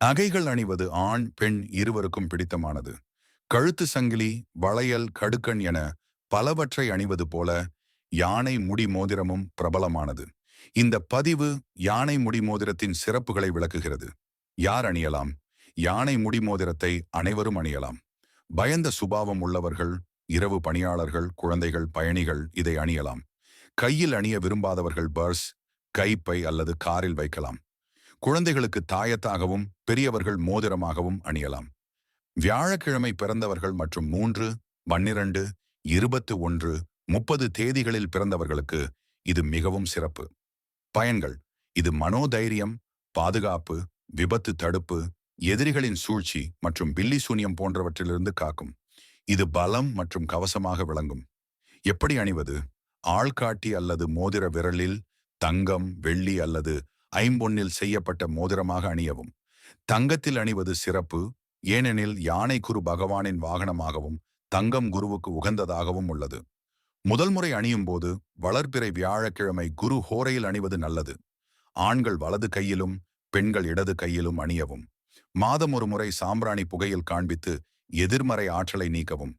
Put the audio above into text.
நகைகள் அணிவது ஆண் பெண் இருவருக்கும் பிடித்தமானது. கழுத்து சங்கிலி வளையல் கடுக்கண் என பலவற்றை அணிவது போல யானை முடி மோதிரமும் பிரபலமானது. இந்த பதிவு யானை முடி மோதிரத்தின் சிறப்புகளை விளக்குகிறது. யார் அணியலாம்? யானை முடி மோதிரத்தை அனைவரும் அணியலாம். பயந்த சுபாவம் உள்ளவர்கள் இரவு பணியாளர்கள் குழந்தைகள் பயணிகள் இதை அணியலாம். கையில் அணிய விரும்பாதவர்கள் பர்ஸ் கைப்பை அல்லது காரில் வைக்கலாம். குழந்தைகளுக்கு தாயத்தாகவும் பெரியவர்கள் மோதிரமாகவும் அணியலாம். வியாழக்கிழமை பிறந்தவர்கள் மற்றும் மூன்று பன்னிரண்டு இருபத்து ஒன்று முப்பது தேதிகளில் பிறந்தவர்களுக்கு இது மிகவும் சிறப்பு. பயன்கள். இது மனோதைரியம் பாதுகாப்பு விபத்து தடுப்பு எதிரிகளின் சூழ்ச்சி மற்றும் பில்லி சூனியம் போன்றவற்றிலிருந்து காக்கும். இது பலம் மற்றும் கவசமாக விளங்கும். எப்படி அணிவது? ஆள்காட்டி அல்லது மோதிர விரலில் தங்கம் வெள்ளி அல்லது ஐம்பொன்னில் செய்யப்பட்ட மோதிரமாக அணியவும் தங்கத்தில் அணிவது சிறப்பு ஏனெனில் யானை குரு பகவானின் வாகனமாகவும் தங்கம் குருவுக்கு உகந்ததாகவும் உள்ளது. முதல் முறை அணியும் போது வளர்பிறை வியாழக்கிழமை குரு ஹோரையில் அணிவது நல்லது. ஆண்கள் வலது கையிலும் பெண்கள் இடது கையிலும் அணியவும் மாதம் ஒரு முறை சாம்பிராணி புகையில் காண்பித்து எதிர்மறை ஆற்றலை நீக்கவும்.